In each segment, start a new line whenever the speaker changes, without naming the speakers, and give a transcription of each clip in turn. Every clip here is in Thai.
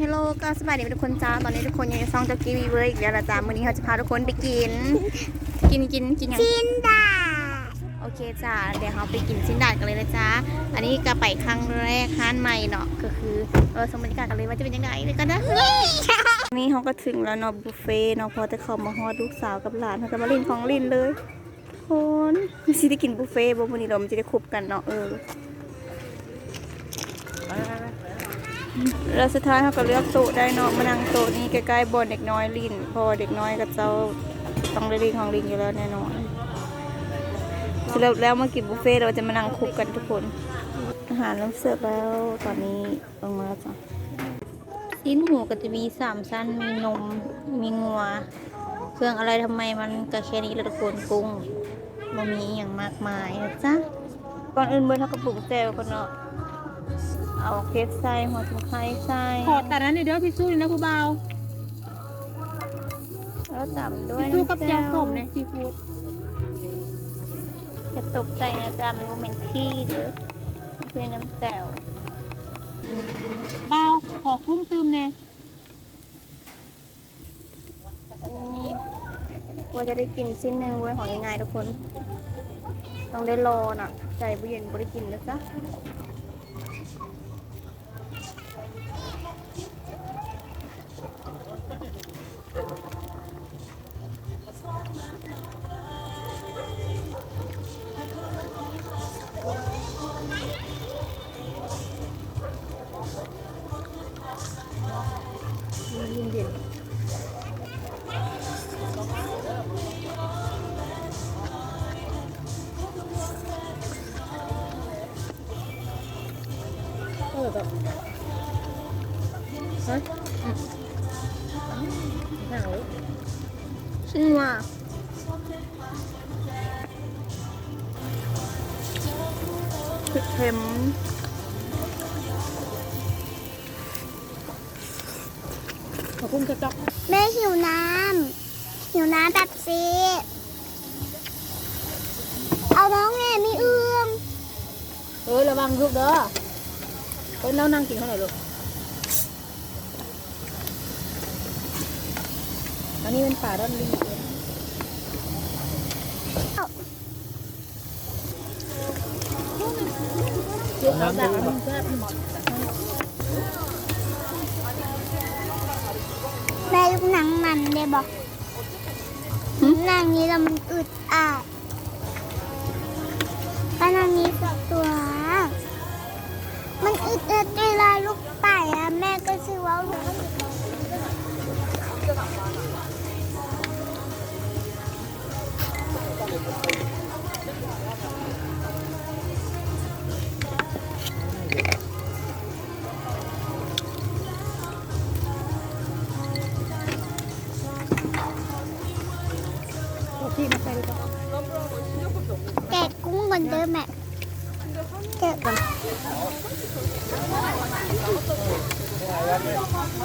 ฮลโลก็สบายดีทุกคนจ้า ตอนนี้ทุกคนยังซองเจากกีวีเวอร์อีกแล้วละจ้ามื้อนี้เขาจะพาทุกคนไปกิน กินกินกินอย่าง
จินดา
โอเคจ้า เดี๋ยวเราไปกินชิ้นดาดกันเลยนะจ้า อันนี้ก็ไปครั้งแรกห้านใหม่เนาะ ก็คือเออสมบรรยากาศกันเลยว่าจะเป็นยังไงเลยกันนะนี่เขาก็ถึงแล้วเนาะบุฟเฟ่ต์เนาะพอจะเข้ามาฮอดลูกสาวกับหลานเขาจะมาเล่นของเล่นเลยคนสิได้กินบุฟเฟ่ต์บ่มื้อนี้เรามันจะได้คุบกันเนาะเออ แล้วสุดท้ายเขาก็เลือกโต๊ะได้เนาะมานั่งโต๊ะนี้ใกล้ๆบนเด็กน้อยลินเพอเด็กน้อยกับเจ้าต้องได้ลินของลินอยู่แล้วแน่นอนสรุปแล้วมากินบุฟเฟ่ต์เราจะมานั่งคุกกันทุกคน อาหารเริ่มเสิร์ฟแล้วตอนนี้ลงมาแล้วจ้ะชิ้นหูก็จะมีสามชั้นมีนมมีงัว เครื่องอะไรทำไมมันก็แค่นี้แหละทุกคนกุ้งมันมีอหย่างมากมายนะจ๊ะก่อนอื่นเบิร์เขาก็ปรุงแจวกันเนาะ เอาเพชรใส่หัวถุงไข่ใส่
ขอแต่นั้นเดี๋ยวพี่สู้เลยนะผู้เบา
แล้วตามด้วย
พี่สู้กับ
น้ำ
แจ่
แจ่
ว
ว
ส้มเนี่ยซีฟู้ด
จะตกใส่นะจ๊ะมันโมเมนที่เด้อเพื่อน้ำแจ่ว
เบาขอคุ้มตืมเนี่ย
อันนี้ว่าจะได้กินสิ้นหนึ่งไว้ยของยังไงทุกคน ต้องได้รอน่ะ ใจบุเย็นบริกินนะจ๊ะ ชิ้นว่าเค็ม
ขอคุ้มกระจอก
แม่หิวน้ำหิวน้ำแบบซี เอาน้องแม่ไม่เอื้อม
เอ้ยระวังลูกเด้อเอ้ยแล้วนั่งกินเท่าไหร่ลูกอันนี้เป็นป่าด้านลิงเดี๋ยวเอาแบบมันแซ่บหมด
แม่ลูกหนังมันได้บอกหนังนี้แล้วมันอึดอัดป้านังนี้สักตัวมันอึดอัด เวลาลูกไปอะแม่ก็ซื้อว่าลูก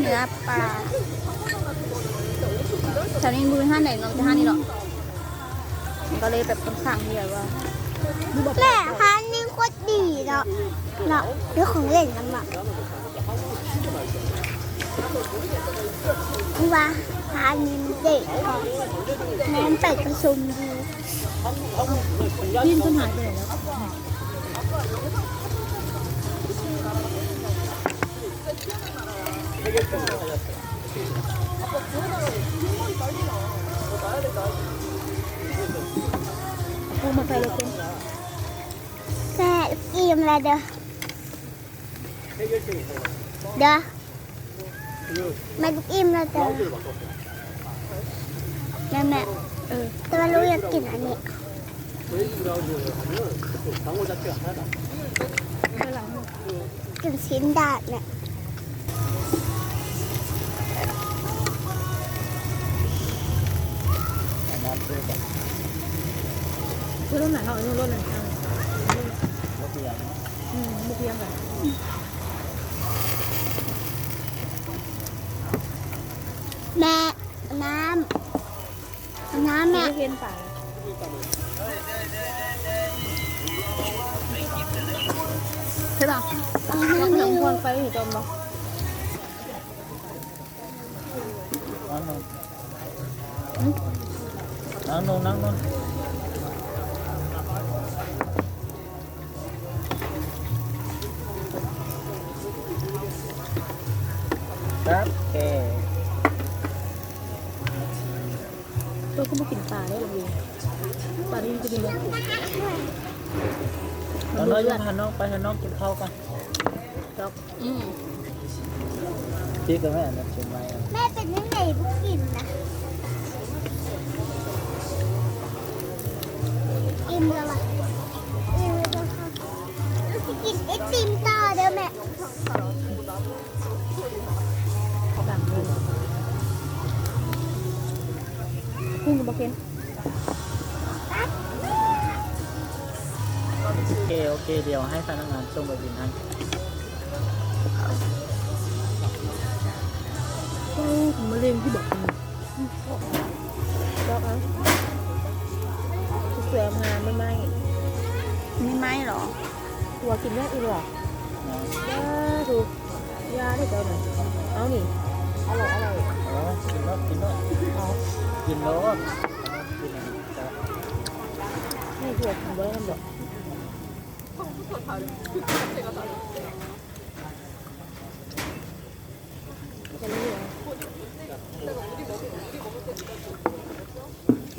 เนื้
อ
ปลาแถวนี้มือห้าไหนน้องจะห้านี่หรอกก็เลยแบบค่อนข้างที่แบบว่า
แม่พันนี่โคตรดีเนาะเนาะเรื่องของเล่นกันแบบว่าพันนี่เด็กแม่เป็ดผสมดี
ยินต้นหายไปไหนแล้ว
พูดมาใส่เลยเป็น
แม่อิ่มแคื
อรถไหนเขาเอารถไหนเอา
รถเบียร์
อืมบุกเพียงกัน
แม่น้ำน้ำแม่
เพียใช่ป่ะ
เอา
เรา
น้ำ
ขน
แม่
มพวงไฟอยู่ตรงบ่
นั่งลงนั่งลงนั่งลงครับโอเค
ตัวก็ไม่กินปลาได้หรอกปลาที่จะกินเลย
เราน้อยอยู่หันนอกไปหันนอกกินข้าวกัน
ดอก
อืม
พี่กับแม่นะชิมไหมอะ
แม่เป็นยังไงบุกินนะ มแล้วล่ะอิ่มแล้วค่ะเราจะกินไอติมต่อเด้อแม่
กุ้งกับบุกเพียง
โอเค โอเค เดี๋ยวให้พนักงานส่งไปบินให้
โอ้ผมมาเล่นที่บอก เสืองานไม่ไหม
มีไหมเหรอ
ตัวกินได้อีหรอกยาถูกยาได้เจ้าหน่อยเอานี่อร่อยอร่อย
อ๋อกินรถกินรถ
เอา
กินรถกินรถ
ให้ถั่วกินไว้กันบอกจะรู้เหรอ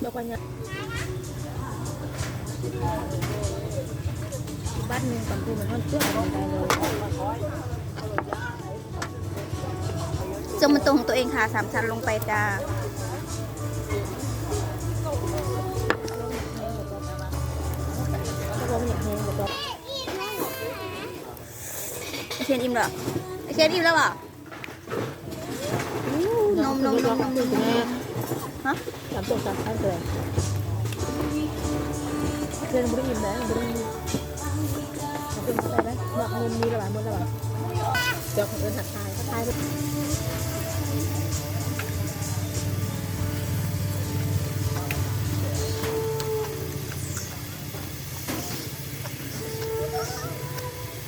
เจ้าปัญญาบ้านหนึ่งตำปูมันท่อนเชื่อมลงได้เลย
จงมันตรงตัวเองค่ะสามชั้นลงไปจ้าไอเคนอิ่มเหรอไอเคนอิ่มแล้วเหรอนมนมนมนม
นม
ฮะ
สามตัวสามพันเลยเพื่อนไม่ได้ยินนะไม่ได้ยินทำ เป็นอะไรไหมบอกนมมีระบาดหมดระบายเดเจ้าของเอิญหักทายก็ทายไป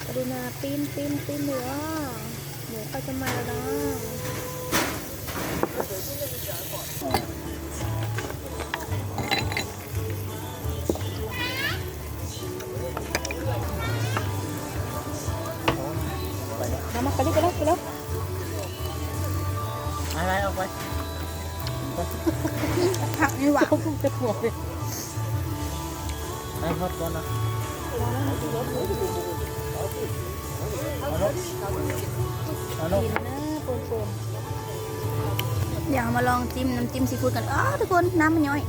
กรุณาปิ้นปิ้นปิ้นหนูอะหนูไปจะมาแล้วนะ
แล้ว
มามาไปเลยไปเลยไปเลย
อะไรเอาไป
ผักนี่หวาน
เขาจะหัวเลย
ให้ทอดก่อนนะเอารถเอารถ
กินนะปนปน
อยากมาลองจิ้มน้ำจิ้มซีฟู้ดกันอ้าวทุกคนน้ำมันย่อย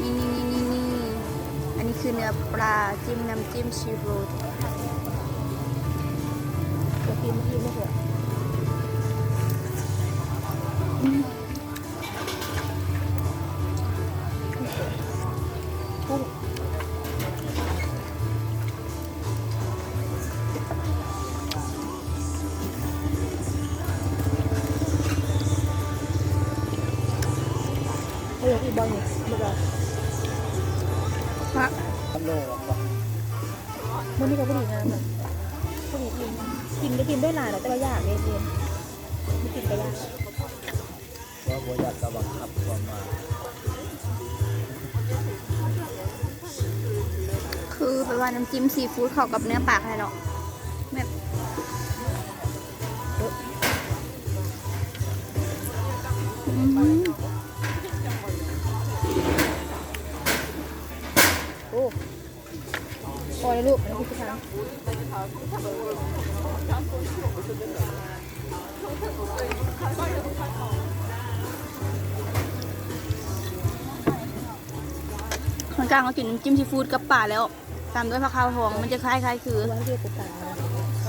นี่นี่นี่นี่นี่อันนี้คือเนื้อปลาจิ้มน้ำจิ้มซีฟู้ด
จะกินกิน กินได้กินได้หลายแต่ว่ายากเลยเรียนไม่กินก็ยาก
ว่าบัวอยากกระบังขับความมา
คือแปลว่าน้ำจิ้มซีฟู้ดเข้ากับเนื้อปลาอะไรเนาะแบบอืม
พอเลยลูกอันนี้คือทาง
คนกลางก็กินจิ้มซีฟู้ดกับปลาแล้ว ตามด้วยผักขาวหอมมันจะคล้ายๆคือ
ว่าเรียกตุ๊กตา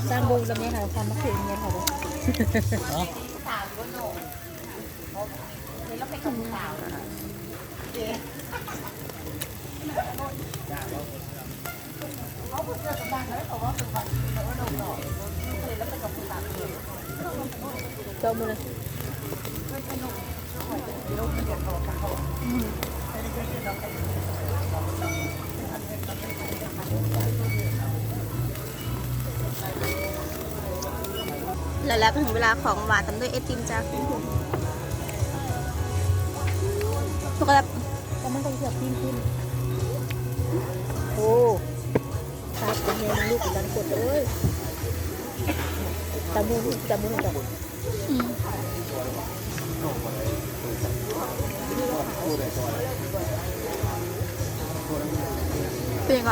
สร้างบูแล้วเนี่ยค่ะความมักเขียนเนี่ยค่ะเลย
เจ้า
มือเลย
แล้วแล้วก็ถึงเวลาของหวานตามด้วยไอติมจ้าคุณผู้ชมช็อกโกแลต
ก็มันต้องเกือบทิ้งขึ้นโอ้ ครับเป็นเมนูลูกอีกการกดเลยตะมูนตามูนแบบ
อืมเป็นยังไง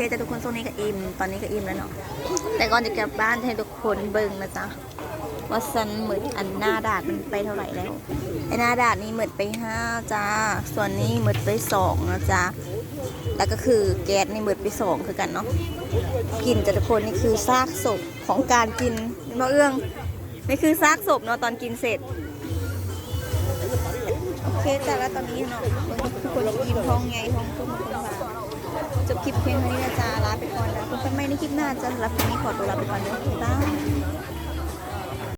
ติมนะโอเคแต่ทุกคนโซนนี้ก็อิ่ม ตอนนี้ก็อิ่มแล้วเนาะ แต่ก่อนจะกลับบ้านให้ทุกคนเบิ่งนะจ๊ะว่าซันหมืดอันหน้าดาดมันไปเท่าไหร่แล้ว ไอหน้าดาดนี่หมืดไปห้าจ้า ส่วนนี้หมืดไปสองนะจ๊ะ แล้วก็คือแก๊สนี่หมืดไปสองคือกันเนาะ กินแต่ทุกคนนี่คือซากศพของการกินมาเอื้องนี่คือซากศพเนาะตอนกินเสร็จโอเคแต่ละตอนนี้เนาะทุกคนยิ้มท้องไงท้องตุ้ม จบคลิปเพียงเท่านี้นะจ๊ะลาไปก่อนนะพบกันใหม่ในคลิปหน้าจ้ะสำหรับคลิปนี้ขอตัวลาไปก่อนเด้อบ๊ายบาย